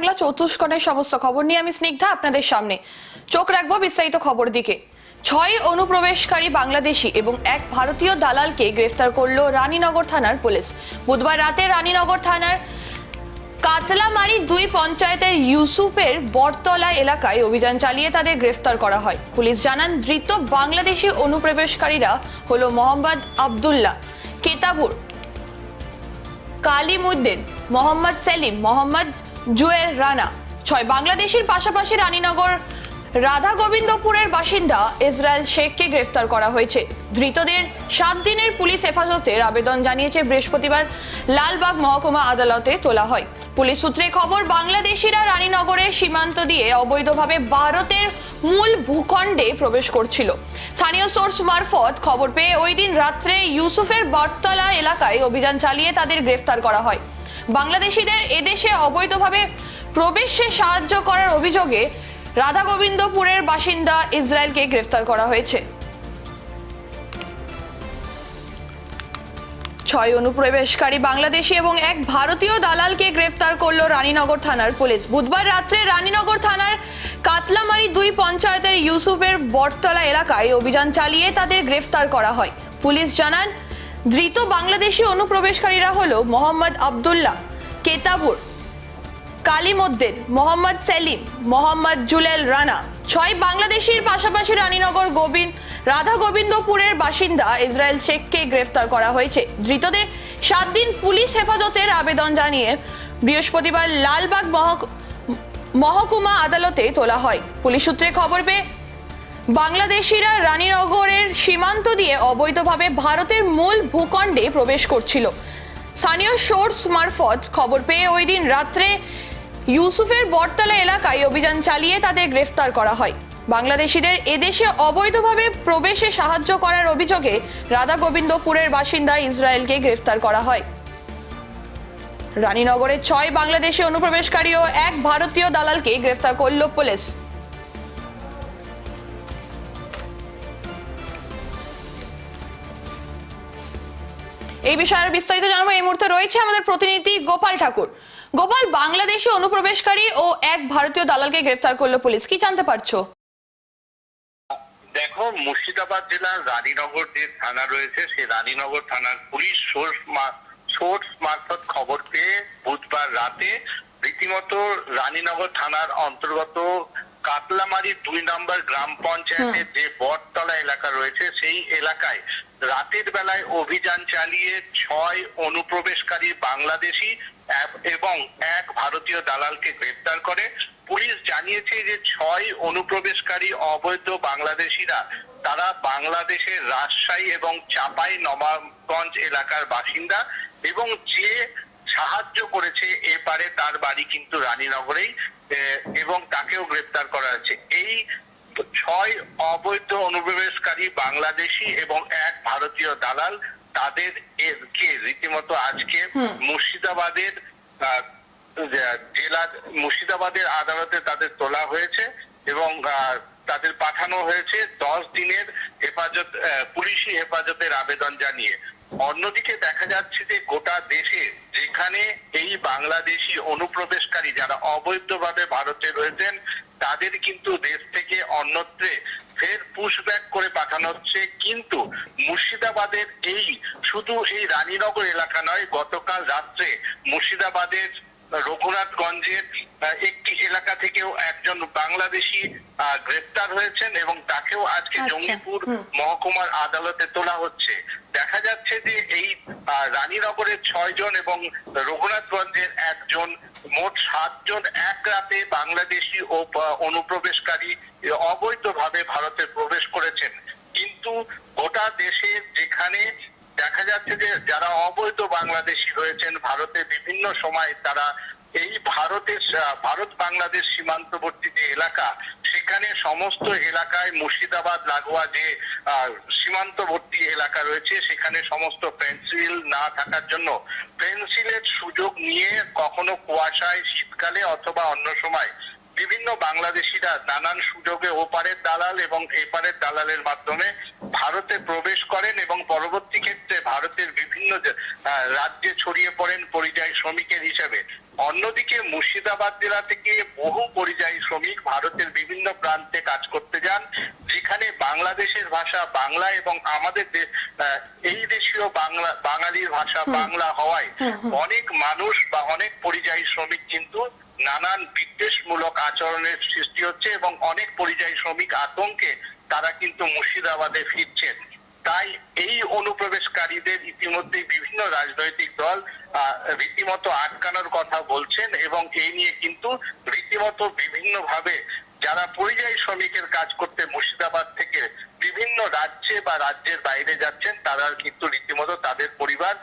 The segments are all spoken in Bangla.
বাংলা চতুষ্কণের সমস্ত খবর নিয়ে আমি স্নিগ্ধা আপনাদের সামনে। চোখ রাখব বিস্তারিত খবর দিকে। ছয় অনুপ্রবেশকারী বাংলাদেশি এবং এক ভারতীয় দালালকে গ্রেফতার করল রানীনগর থানার পুলিশ। বুধবার রাতে রানীনগর থানার কাতলামারি দুই পঞ্চায়েতের ইউসুফের বটতলা এলাকায় অভিযান চালিয়ে তাদের গ্রেফতার করা হয়। পুলিশ জানান, ধৃত বাংলাদেশি অনুপ্রবেশকারীরা হলো মোহাম্মদ আবদুল্লাহ, কেতাবুর, কালিমুদ্দিন, মোহাম্মদ সেলিম, মোহাম্মদ জুয়ের রানা। ছয় বাংলাদেশের পাশাপাশি রানীনগর রাধা গোবিন্দপুরের বাসিন্দা ইসরায়েল শেখকে গ্রেফতার করা হয়েছে। ধৃতদের সাত দিনের পুলিশ হেফাজতের আবেদন জানিয়েছে বৃহস্পতিবার লালবাগ মহকুমা আদালতে তোলা হয়। পুলিশ সূত্রে খবর, বাংলাদেশিরা রানীনগরের সীমান্ত দিয়ে অবৈধভাবে ভারতের মূল ভূখণ্ডে প্রবেশ করছিল। স্থানীয় সোর্স মারফত খবর পেয়ে ওই দিন রাত্রে ইউসুফের বটতলা এলাকায় অভিযান চালিয়ে তাদের গ্রেফতার করা হয়। বাংলাদেশিদের এদেশে অবৈধভাবে প্রবেশে সাহায্য করার অভিযোগে রাধা গোবিন্দপুরের বাসিন্দা ইসরায়েলকে গ্রেফতার করা হয়েছে। ছয় অনুপ্রবেশকারী বাংলাদেশি এবং এক ভারতীয় দালালকে গ্রেফতার করল রানীনগর থানার পুলিশ। বুধবার রাত্রে রানীনগর থানার কাতলামারি দুই পঞ্চায়েতের ইউসুফের বটতলা এলাকায় অভিযান চালিয়ে তাদের গ্রেফতার করা হয়। পুলিশ জানান ধৃত বাংলাদেশি অনুপ্রবেশকারীরা হলো মোহাম্মদ আবদুল্লাহ, কেতাবুর, কালিমুদ্দিন, মোহাম্মদ সেলিম, মোহাম্মদ জুলেল রানা। ছয় বাংলাদেশির পাশাপাশি রানীনগর গোবিন্দ রাধা গোবিন্দপুরের বাসিন্দা ইসরায়েল শেখকে গ্রেফতার করা হয়েছে। ধৃতদের সাত দিন পুলিশ হেফাজতের আবেদন জানিয়ে বৃহস্পতিবার লালবাগ মহক- মহকুমা আদালতে তোলা হয়। পুলিশ সূত্রে খবর পেয়ে বাংলাদেশিরা রানীনগরের সীমান্ত দিয়ে অবৈধভাবে ভারতের মূল ভূখণ্ডে প্রবেশ করছিল। স্থানীয় সোর্স মারফত খবর পেয়ে ওই দিন রাত্রে ইউসুফের বটতলা এলাকায় অভিযান চালিয়ে তাদের গ্রেফতার করা হয়। বাংলাদেশিদের এদেশে অবৈধভাবে প্রবেশে সাহায্য করার অভিযোগে রাধা গোবিন্দপুরের বাসিন্দা ইসরায়েলকে গ্রেফতার করা হয়। রানীনগরের ছয় বাংলাদেশি অনুপ্রবেশকারী ও এক ভারতীয় দালালকে গ্রেফতার করল পুলিশ। এই বিষয়ে আরও বিস্তারিত জানাব। এই মুহূর্তে রয়েছে আমাদের প্রতিনিধি গোপাল ঠাকুর। গোপাল বাংলাদেশি অনুপ্রবেশকারী ও এক ভারতীয় দালালকে গ্রেফতার করল পুলিশ। কি জানতে পারছ? দেখো মুর্শিদাবাদ জেলার রানীনগর যে থানা রয়েছে সেই রানীনগর থানার পুলিশ সোর্স সোর্স মারফত খবর পেয়ে বুধবার রাতে রীতিমতো রানীনগর থানার অন্তর্গত কাতলামারি দুই নম্বর গ্রাম পঞ্চায়েতের যে বটতলা এলাকা রয়েছে সেই এলাকায় রাতের বেলায় অভিযান চালিয়ে ছয় অনুপ্রবেশকারী বাংলাদেশি এবং এক ভারতীয় দালালকে গ্রেপ্তার করে। পুলিশ জানিয়েছে যে ছয় অনুপ্রবেশকারী অবৈধ বাংলাদেশিরা, তারা বাংলাদেশের রাজশাহী এবং চাপাই নবাবগঞ্জ এলাকার বাসিন্দা এবং যে সাহায্য করেছে এপারে তার বাড়ি কিন্তু রানীনগরেই এবং তাকেও গ্রেপ্তার করা হয়েছে। এই ছয় অবৈধ অনুপ্রবেশকারী বাংলাদেশি এবং এক ভারতীয় দালাল তাদের কে রীতিমতো আজকে মুর্শিদাবাদের জেলা মুর্শিদাবাদের আদালতে তাদের তোলা হয়েছে এবং আহ, তাদের পাঠানো হয়েছে দশ দিনের হেফাজত পুলিশি হেফাজতের আবেদন জানিয়ে। অন্যদিকে দেখা যাচ্ছে যে গোটা দেশে যেখানে এই বাংলাদেশি অনুপ্রবেশকারী যারা অবৈধভাবে ভারতে রয়েছেন তাদের কিন্তু দেশ থেকে অন্যত্রে ফের পুশব্যাক করে পাঠানো হচ্ছে। কিন্তু মুর্শিদাবাদের এই শুধু এই রানীনগর এলাকা নয় গতকাল রাত্রে মুর্শিদাবাদের রঘুনাথগঞ্জের একটি এলাকা থেকেও একজন বাংলাদেশি আহ, গ্রেপ্তার হয়েছেন এবং তাকেও আজকে আচ্ছা, জঙ্গিপুর মহকুমার আদালতে তোলা হচ্ছে। দেখা যাচ্ছে যে এই রানীনগরের ছয় জন এবং রঘুনাথগঞ্জের একজন মোট সাতজন এক রাতে বাংলাদেশি ও অনুপ্রবেশকারী অবৈধভাবে ভারতে প্রবেশ করেছেন। কিন্তু গোটা দেশে যেখানে দেখা যাচ্ছে যে যারা অবৈধ বাংলাদেশি রয়েছেন, ভারতে বিভিন্ন সময় তারা এই ভারতের ভারত বাংলাদেশ সীমান্তবর্তী যে এলাকা সেখানে সমস্ত এলাকায় মুর্শিদাবাদ, লাগোয়া যে সীমান্তবর্তী এলাকা রয়েছে, সেখানে সমস্ত পেন্সিল না থাকার জন্য পেন্সিলের সুযোগ নিয়ে কখনো কুয়াশায় শীতকালে অথবা অন্য সময় বিভিন্ন বাংলাদেশিরা নানান সুযোগে ওপারের দালাল এবং এপারের দালালের মাধ্যমে ভারতে প্রবেশ করেন এবং পরবর্তী ক্ষেত্রে ভারতের বিভিন্ন রাজ্যে ছড়িয়ে পড়েন পরিযায়ী শ্রমিকের হিসেবে। অন্যদিকে মুর্শিদাবাদ জেলা থেকে বহু পরিযায়ী শ্রমিক ভারতের বিভিন্ন প্রান্তে কাজ করতে যান যেখানে বাংলাদেশের ভাষা বাংলা এবং আমাদের এই দেশীয় বাংলা বাঙালির ভাষা বাংলা হওয়ায় অনেক মানুষ বা অনেক পরিযায়ী শ্রমিক কিন্তু নানান বিদ্বেষমূলক আচরণের সৃষ্টি হচ্ছে এবং অনেক পরিযায়ী শ্রমিক আতঙ্কে তারা কিন্তু মুর্শিদাবাদে ফিরছেন। তাই এই অনুপ্রবেশকারীদের ইতিমধ্যে বিভিন্ন রাজনৈতিক দল রীতিমতো আটকানোর কথা বলছেন এবং এই নিয়ে কিন্তু রীতিমতো বিভিন্নভাবে যারা পরিযায়ী শ্রমিকের কাজ করতে মুর্শিদাবাদ থেকে বিভিন্ন রাজ্যে বা রাজ্যের বাইরে যাচ্ছেন, তারা কিন্তু রীতিমতো তাদের পরিবার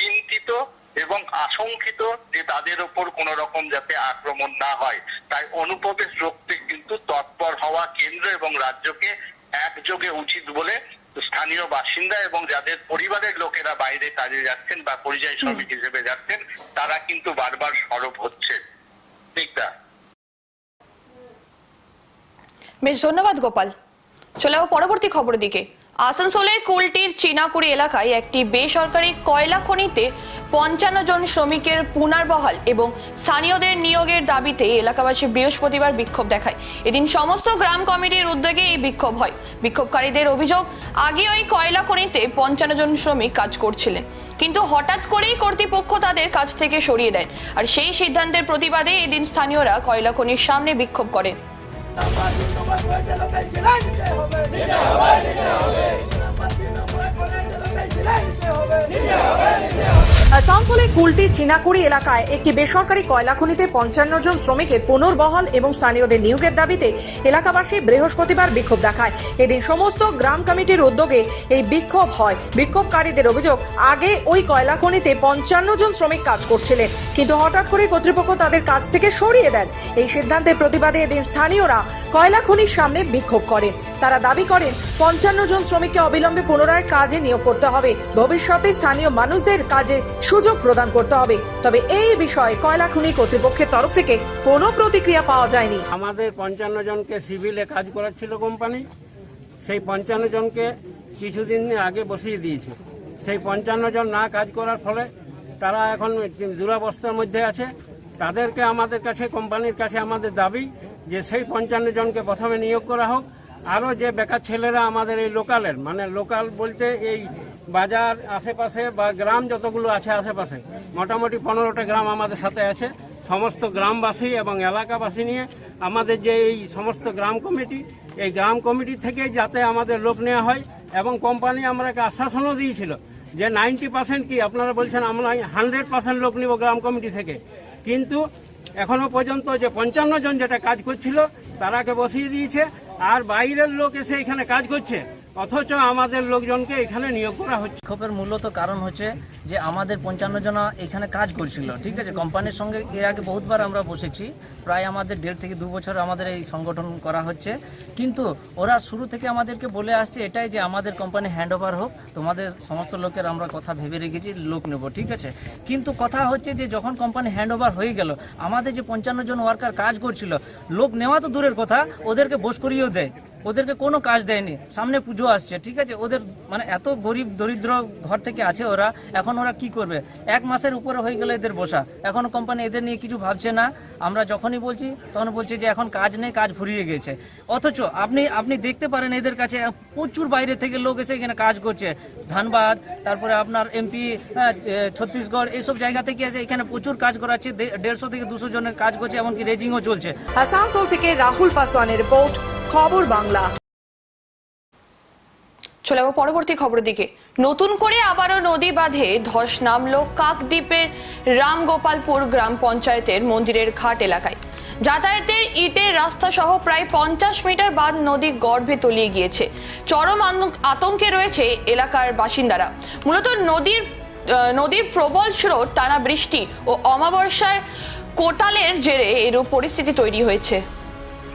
চিন্তিত এবং আশঙ্কিত যে তাদের ওপর কোন রকম যাতে আক্রমণ না হয়। তাই অনুপ্রবেশ রোখতে কিন্তু তৎপর হওয়া কেন্দ্র এবং রাজ্যকে একযোগে উচিত বলে স্থানীয় বাসিন্দা এবং যাদের পরিবারের লোকেরা বাইরে কাজে যাচ্ছেন বা পরিযায়ী শ্রমিক হিসেবে যাচ্ছেন তারা কিন্তু বারবার সরব হচ্ছে। ঠিক না? বেশ ধন্যবাদ গোপাল। চলে যাব পরবর্তী খবর দিকে। আসানসোলের কুলটির চিনাকুড়ি এলাকায় একটি বেসরকারি কয়লা খনিতে পঞ্চান্ন জন শ্রমিকের পুনর্বহাল এবং স্থানীয়দের নিয়োগের দাবিতে এলাকাবাসী বৃহস্পতিবার বিক্ষোভ দেখায়। এদিন সমস্ত গ্রাম কমিটির উদ্যোগে এই বিক্ষোভ হয়। বিক্ষোভকারীদের অভিযোগ, আগে ওই কয়লা খনিতে পঞ্চান্ন জন শ্রমিক কাজ করছিলেন। কিন্তু হঠাৎ করেই কর্তৃপক্ষ তাদের কাছ থেকে সরিয়ে দেয়। আর সেই সিদ্ধান্তের প্রতিবাদে এদিন স্থানীয়রা কয়লা খনির সামনে বিক্ষোভ করেন আসানসোলের কুলটি চিনাকুড়ি এলাকায় একটি বেসরকারি কয়লা খনিতে পঞ্চান্ন জন শ্রমিকের পুনর্বহাল এবং স্থানীয়দের নিয়োগের দাবিতে এলাকাবাসী বৃহস্পতিবার বিক্ষোভ দেখায়। এদিন সমস্ত গ্রাম কমিটির উদ্যোগে এই বিক্ষোভ হয়। বিক্ষোভকারীদের অভিযোগ, আগে ওই কয়লা খনিতে পঞ্চান্ন জন শ্রমিক কাজ করছিলেন, কিন্তু হঠাৎ করে কর্তৃপক্ষ তাদের কাছ থেকে সরিয়ে দেন। এই সিদ্ধান্তের প্রতিবাদে এদিন স্থানীয়রা কয়লা খনির সামনে বিক্ষোভ করেন। তারা দাবি করেন, পঞ্চান্ন জন শ্রমিককে অবিলম্বে পুনরায় কাজে নিয়োগ করতে হবে। ভবিষ্যতে স্থানীয় মানুষদের কাজে সুযোগ প্রদান করতে হবে। তবে এই বিষয়ে কয়লা খনি কর্তৃপক্ষের তরফ থেকে কোনো প্রতিক্রিয়া পাওয়া যায়নি। আমাদের পঞ্চান্ন জনকে সিভিলে কাজ করাচ্ছিল কোম্পানি। সেই পঞ্চান্ন জনকে কিছুদিন আগে বসিয়ে দিয়েছে। সেই পঞ্চান্ন জন না কাজ করার ফলে তারা এখন দুরাবস্থার মধ্যে আছে। তাদেরকে আমাদের কাছে, কোম্পানির কাছে আমাদের দাবি যে সেই পঞ্চান্ন জনকে প্রথমে নিয়োগ করা হোক। আরও যে বেকার ছেলেরা আমাদের এই লোকালের মানে লোকাল বলতে এই বাজার আশেপাশে বা গ্রাম যতগুলো আছে আশেপাশে, মোটামুটি পনেরোটা গ্রাম আমাদের সাথে আছে। সমস্ত গ্রামবাসী এবং এলাকাবাসী নিয়ে আমাদের যে এই সমস্ত গ্রাম কমিটি, এই গ্রাম কমিটি থেকে যাতে আমাদের লোক নেওয়া হয় এবং কোম্পানি আমাদেরকে আশ্বাসনও দিয়েছিল যে নাইনটি পার্সেন্ট কি, আপনারা বলছেন আমরা হান্ড্রেড পার্সেন্ট লোক নিব গ্রাম কমিটি থেকে। কিন্তু এখনও পর্যন্ত যে পঞ্চান্ন জন যেটা কাজ করছিল, তারাকে বসিয়ে দিয়েছে। আর বাইরের লোক এসে এখানে কাজ করছে। অথচ আমাদের লোকজনকে এখানে নিয়োগ করা হচ্ছে। বিক্ষোভের মূলত কারণ হচ্ছে যে আমাদের পঞ্চান্ন জন এখানে কাজ করছিল, ঠিক আছে? কোম্পানির সঙ্গে এর আগে বহুতবার আমরা বসেছি, প্রায় আমাদের দেড় থেকে দু বছর আমাদের এই সংগঠন করা হচ্ছে। কিন্তু ওরা শুরু থেকে আমাদেরকে বলে আসছে এটাই যে আমাদের কোম্পানি হ্যান্ড ওভার হোক, তোমাদের সমস্ত লোকের আমরা কথা ভেবে রেখেছি, লোক নেব, ঠিক আছে? কিন্তু কথা হচ্ছে যে যখন কোম্পানি হ্যান্ড ওভার হয়ে গেল, আমাদের যে পঞ্চান্ন জন ওয়ার্কার কাজ করছিল, লোক নেওয়া তো দূরের কথা, ওদেরকে বস করিয়েও দেয়। ওদেরকে কোনো কাজ দেয়নি। সামনে পুজো আসছে, ঠিক আছে? ওদের মানে এত গরিব দরিদ্র ঘর থেকে আছে ওরা, এখন ওরা কি করবে? এক মাসের উপরে হয়ে গেলে এদের বসা। এখন কোম্পানি এদের নিয়ে কিছু ভাবছে না। আমরা যখনই বলছি, তখন বলছি যে এখন কাজ নেই, কাজ ফুরিয়ে গেছে। অথচ আপনি আপনি দেখতে পারেন এদের কাছে প্রচুর বাইরে থেকে লোক এসে এখানে কাজ করছে। ধানবাদ, তারপরে আপনার এমপি ছত্তিশগড় এইসব জায়গা থেকে এসে এখানে প্রচুর কাজ করাচ্ছে। দেড়শো থেকে দুশো জনের কাজ করছে, এমনকি রেজিংও চলছে। আসানসোল থেকে রাহুল পাসওয়ানের রিপোর্ট, খবর বাংলা। চলে যাব পরবর্তী খবরের দিকে। নতুন করে আবারও নদী বাঁধে ধস নামলো কাকদ্বীপের রামগোপালপুর গ্রাম পঞ্চায়েতের মন্দিরের ঘাট এলাকায়। যাতায়াতের ইটের রাস্তা সহ প্রায় পঞ্চাশ মিটার বাঁধ নদী গর্ভে তলিয়ে গিয়েছে। চরম আতঙ্কে রয়েছে এলাকার বাসিন্দারা। মূলত নদীর নদীর প্রবল স্রোত, টানা বৃষ্টি ও অমাবস্যার কোটালের জেরে এরূপ পরিস্থিতি তৈরি হয়েছে।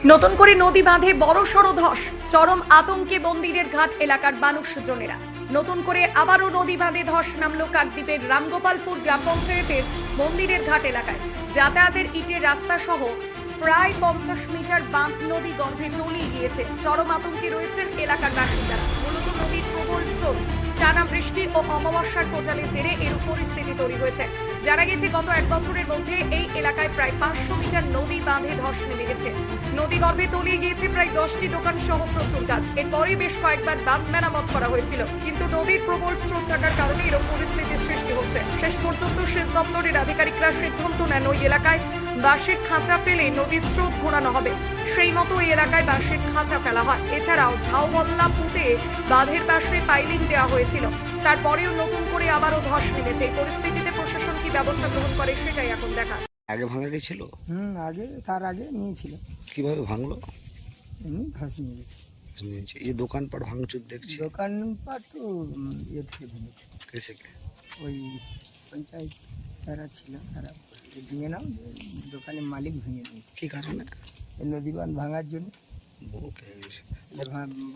নতুন করে নদী বাঁধে বড় সড় ধস, চরম আতঙ্কে মন্দিরের ঘাট এলাকার মানুষজনেরা। নতুন করে আবারও নদী বাঁধে ধস নামলো কাকদ্বীপের রামগোপালপুর গ্রাম পঞ্চায়েতের মন্দিরের ঘাট এলাকায়। যাতায়াতের ইটের রাস্তা সহ প্রায় পঞ্চাশ মিটার বাঁধ নদী গর্ভে তলিয়ে গিয়েছে। চরম আতঙ্কে রয়েছেন এলাকার বাসিন্দারা। মূলত নদীর প্রবল স্রোত টানা বৃষ্টি ও অমাবস্যার কোটালে জেরে এরূপ পরিস্থিতি তৈরি হয়েছে। জানা গেছে, গত এক বছরের মধ্যে এই এলাকায় প্রায় পাঁচশো মিটার নদী বাঁধে ধস নেমে গেছে। নদী গর্ভে তলিয়ে গিয়েছে প্রায় দশটি দোকান সহ প্রচুর গাছ। এরপরে বেশ কয়েকবার বাঁধ মেরামত করা হয়েছিল। কিন্তু নদীর প্রবল স্রোত থাকার কারণে এরকম পরিস্থিতির সৃষ্টি হচ্ছে। শেষ পর্যন্ত সেচ দপ্তরের আধিকারিকরা সিদ্ধান্ত নেন, ওই এলাকায় বাঁশের খাঁচা ফেলে নদীর স্রোত ঘোরানো হবে। সেই মতো ওই এলাকায় বাঁশের খাঁচা ফেলা হয়। এছাড়াও ঝাউবল্লা পুঁতে বাঁধের পাশে পাইলিং দেওয়া হয়েছিল। তারপরেও নতুন করে আবারও ধস নেমেছে। এই পরিস্থিতিতে প্রশাসন কি ব্যবস্থা গ্রহণ করে সেটাই এখন দেখা। আগে ভাঙা গেছিল হুম আগে তার আগে নিয়েছিল। কীভাবে ভাঙলো? এমনি ঘাস নিয়ে গেছে। নিয়েছে। এই দোকানপাট ভাঙচুর দেখছি। দোকান পাট তো ইয়ে থেকে ভেঙেছে। কেসে ওই পঞ্চায়েত যারা ছিল তারা ভেঙে নাও দোকানের মালিক ভেঙে দিয়েছে। কি কারণে? এই নদী বাঁধ ভাঙার জন্য।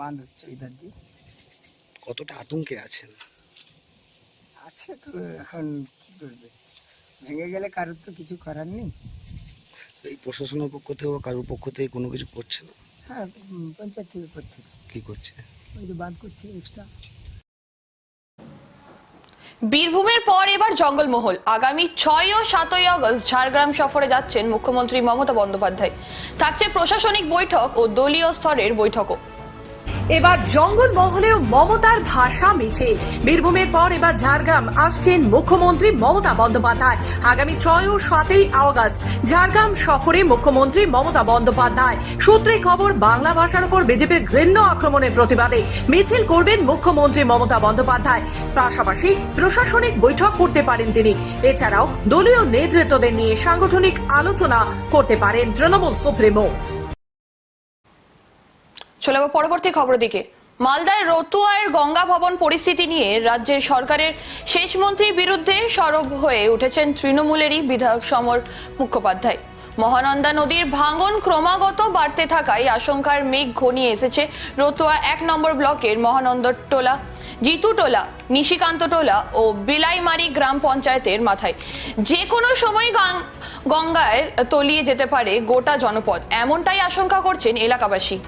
বাঁধ হচ্ছে ওই ধার দিয়ে। কতটা আতঙ্কে আছেন? আছে তো এখন কি করবে? ভেঙে গেলে কারোর তো কিছু করার নেই। এই প্রশাসনের পক্ষ থেকে বা কারোর পক্ষ থেকে কোনো কিছু করছে না? হ্যাঁ পঞ্চায়েত থেকে করছে। কি করছে? ওই যে বাঁধ করছে এক্সট্রা বীরভূমের পর এবার জঙ্গলমহল। আগামী ছয় ও সাতই অগস্ট ঝাড়গ্রাম সফরে যাচ্ছেন মুখ্যমন্ত্রী মমতা বন্দ্যোপাধ্যায়। থাকছে প্রশাসনিক বৈঠক ও দলীয় স্তরের বৈঠকও। এবার জঙ্গল মহলেও মমতার ভাষা মিছিল বীরভূমের পর এবার ঝাড়গ্রাম আসছেন মুখ্যমন্ত্রী মমতা বন্দ্যোপাধ্যায়। আগামী ছয় ও সাতই আগস্ট ঝাড়গ্রাম সফরে মুখ্যমন্ত্রী মমতা বন্দ্যোপাধ্যায়। সূত্রে খবর, বাংলা ভাষার উপর বিজেপির ঘৃণ্য আক্রমণের প্রতিবাদে মিছিল করবেন মুখ্যমন্ত্রী মমতা বন্দ্যোপাধ্যায়। পাশাপাশি প্রশাসনিক বৈঠক করতে পারেন তিনি। এছাড়াও দলীয় নেতৃত্বদের নিয়ে সাংগঠনিক আলোচনা করতে পারেন তৃণমূল সুপ্রিমো। চলে যাব পরবর্তী খবর দিকে। মালদায় রতুয়ার গঙ্গা ভবন পরিস্থিতি নিয়ে রাজ্যের সরকারের শেষ মন্ত্রীর বিরুদ্ধে সরব হয়ে উঠেছেন তৃণমূলেরই বিধায়ক সমর মুখোপাধ্যায়। মহানন্দা নদীর ভাঙন ক্রমাগত বাড়তে থাকায় আশঙ্কার মেঘ ঘনিয়ে এসেছে রতুয়া এক নম্বর ব্লকের মহানন্দর টোলা জিতুটোলা নিশিকান্ত টোলা ও বিলাইমারি গ্রাম পঞ্চায়েতের মাথায়। যে কোনো সময় গঙ্গায় তলিয়ে যেতে পারে গোটা জনপদ, এমনটাই আশঙ্কা করছেন এলাকাবাসী।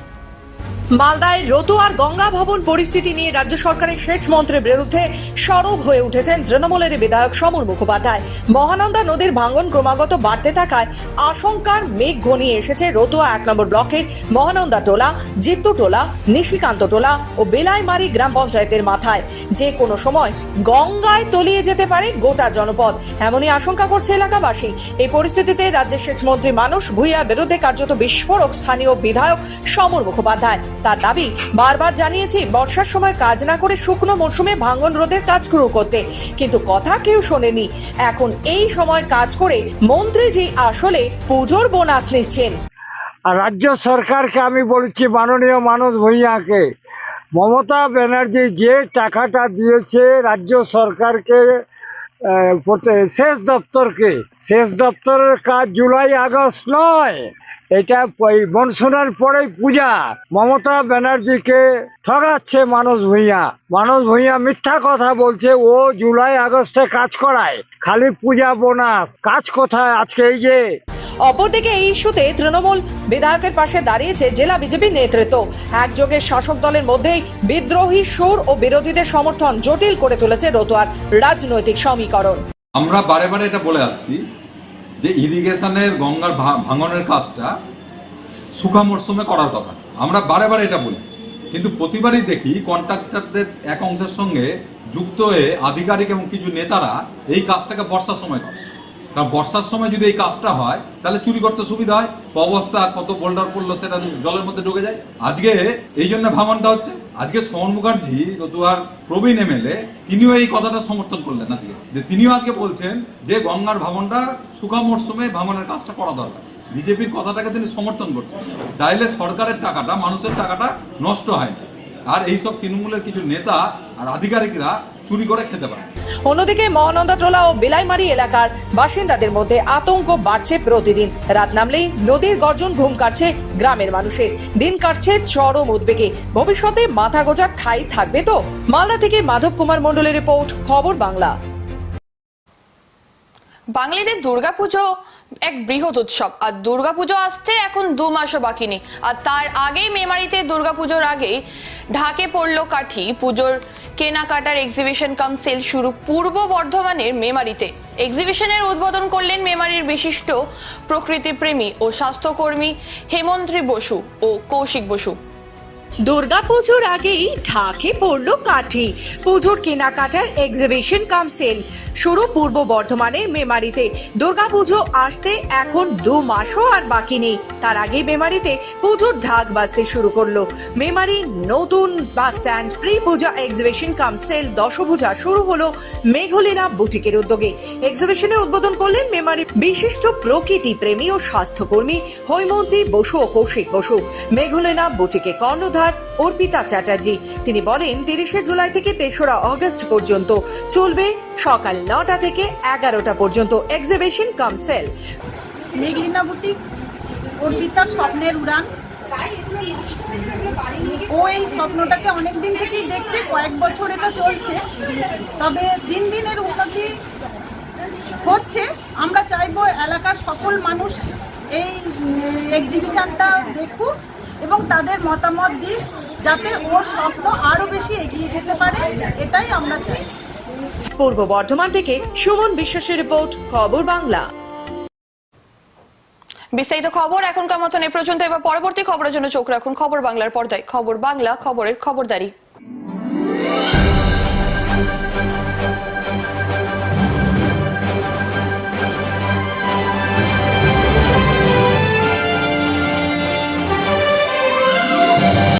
মালদায় রতুয়ার গঙ্গা ভবন পরিস্থিতি নিয়ে রাজ্য সরকারের সেচ মন্ত্রের বিরুদ্ধে সরব হয়ে উঠেছেন তৃণমূলের বিধায়ক সমর মুখোপাধ্যায়। মহানন্দা নদীর ভাঙন ক্রমাগত বাড়তে থাকায় আশঙ্কার মেঘ ঘনিয়ে এসেছে রতুয়া এক নম্বর ব্লকের মহানন্দা টোলা জিত্তু টোলা, নিশিকান্ত টোলা ও বেলাইমারি গ্রাম পঞ্চায়েতের মাথায়। যে কোনো সময় গঙ্গায় তলিয়ে যেতে পারে গোটা জনপদ। এমনই আশঙ্কা করছে এলাকাবাসী। এই পরিস্থিতিতে রাজ্যের সেচমন্ত্রী মানুষ ভূঁইয়ার বিরুদ্ধে কার্যত বিস্ফোরক স্থানীয় বিধায়ক সমর মুখোপাধ্যায়। তার দাবি, বারবার জানিয়েছি বর্ষার সময় কাজ না করে শুকনো মরশুমে ভাঙন রোধের কাজ শুরু করতে। কিন্তু কথা কেউ শোনেনি। এখন এই সময় কাজ করে মন্ত্রীজি আসলে পুজোর বোনাস নিচ্ছেন। রাজ্য সরকারকে আমি বলছি, মাননীয় মানস ভূঁইয়াকে, মমতা ব্যানার্জি যে টাকাটা দিয়েছে রাজ্য সরকারকে সেচ দপ্তরকে, সেচ দপ্তরের কাজ জুলাই আগস্ট নয়। এটা ওই মনসুনের পরেই পূজা। মমতা ব্যানার্জিকে ঠগাচ্ছে মানস ভূঁইয়া। মানস ভূঁইয়া মিথ্যা কথা বলছে ও জুলাই আগস্টে কাজ করায়। খালি পূজা বোনাস। কাজ কোথায় আজকে এই যে? অপরদিকে এই ইস্যুতে তৃণমূল বিধায়কের পাশে দাঁড়িয়েছে জেলা বিজেপি নেতৃত্ব। একযোগে শাসক দলের মধ্যেই বিদ্রোহী সুর ও বিরোধীদের সমর্থন জটিল করে তুলেছে রতুয়ার রাজনৈতিক সমীকরণ। আমরা বারে বারে এটা বলে আসছি যে ইরিগেশনের গঙ্গার ভাঙনের কাজটা শুকা মরশুমে করার কথা। আমরা বারে বারে এটা বলি। কিন্তু প্রতিবারই দেখি কন্ট্রাক্টরদের এক অংশের সঙ্গে যুক্ত হয়ে আধিকারিক এবং কিছু নেতারা এই কাজটাকে বর্ষার সময় করে। কারণ বর্ষার সময় যদি এই কাজটা হয়, তাহলে চুরি করতে সুবিধা হয়। অবস্থা কত বোল্ডার পড়ল সেটা জলের মধ্যে ঢুকে যায়। আজকে এই জন্য ভাঙনটা হচ্ছে। আজকে সোমন মুখার্জি রতুয়ার প্রবীণ এমএলএ, তিনিও এই কথাটা সমর্থন করলেন আজকে। যে তিনিও আজকে বলছেন যে গঙ্গার ভাঙনটা শুকা মরশুমে ভাঙনের কাজটা করা দরকার। বিজেপির কথাটাকে তিনি সমর্থন করছেন। তাইলে সরকারের টাকাটা, মানুষের টাকাটা নষ্ট হয় না। আর এইসব তৃণমূলের কিছু নেতা আর আধিকারিকরা চুরি করে খেতে পারে। অন্যদিকে মহানন্দা টোলা ও বিলাইমারি এলাকার বাসিন্দাদের মধ্যে আতঙ্ক বাড়ছে প্রতিদিন। রাত নামলেই নদীর গর্জন ঘুম কাটছে গ্রামের মানুষের। দিন কাটছে চরম উদ্বেগে। ভবিষ্যতে মাথা গোজার ঠাই থাকবে তো? মালদা থেকে মাধব কুমার মন্ডলের রিপোর্ট খবর বাংলা। বাঙালিদের দুর্গাপুজো এক বৃহৎ উৎসব। আর দুর্গাপুজো আসতে এখন দু মাসও বাকি নেই আর তার আগেই মেমারিতে দুর্গাপুজোর আগেই ঢাকে পড়ল কাঠি। পুজোর কেনাকাটার এক্সিবিশন কাম সেল শুরু পূর্ব বর্ধমানের মেমারিতে এক্সিবিশনের উদ্বোধন করলেন মেমারির বিশিষ্ট প্রকৃতিপ্রেমী ও স্বাস্থ্যকর্মী হেমন্ত্রী বসু ও কৌশিক বসু। দুর্গাপুজোর আগেই ঢাকে পড়ল কাঠি। পুজোর কেনাকাটার এক্সিবিশন কাম সেল শুরু পূর্ব বর্ধমানের মেমারিতে। দুর্গাপুজো আসতে এখন দু মাসও আর বাকি নেই। তার আগে মেমারিতে পুজোর ঢাক বাজতে শুরু করল। মেমারি নতুন bus stand pre Puja exhibition cum sale Dashabhuja শুরু হলো মেঘলিনা বুটিকের উদ্যোগে। এক্সিবিশনের উদ্বোধন করলেন মেমারি বিশিষ্ট প্রকৃতি প্রেমী ও স্বাস্থ্যকর্মী হৈমন্তী বসু ও কৌশিক বসু। মেঘলিনা বুটিকে কর্ণধার অর্পিতা চ্যাটার্জি। তিনি বলেন, তিরিশে জুলাই থেকে তেসরা অগস্ট পর্যন্ত চলবে সকাল নটা থেকে এগারোটা পর্যন্ত এক্সিবিশন কাম সেল মেঘলিনা অর্পিতার স্বপ্নের উড়ান। ও এই স্বপ্নটাকে অনেক দিন থেকেই দেখছে, কয়েক বছর এটা চলছে। তবে দিন দিনের উন্নতি হচ্ছে। আমরা চাইব এলাকার সকল মানুষ এই এক্সিবিশনটা দেখুক। এবং তাদের মতামত দিক যাতে ওর স্বপ্ন আরও বেশি এগিয়ে যেতে পারে এটাই আমরা চাই। পূর্ব বর্ধমান থেকে সুমন বিশ্বাসের রিপোর্ট খবর বাংলা। বিস্তারিত খবর এখনকার মতন এ পর্যন্ত এবার পরবর্তী খবরের জন্য চোখ রাখুন খবর বাংলার পর্দায়। খবর বাংলা খবরের খবরদারি।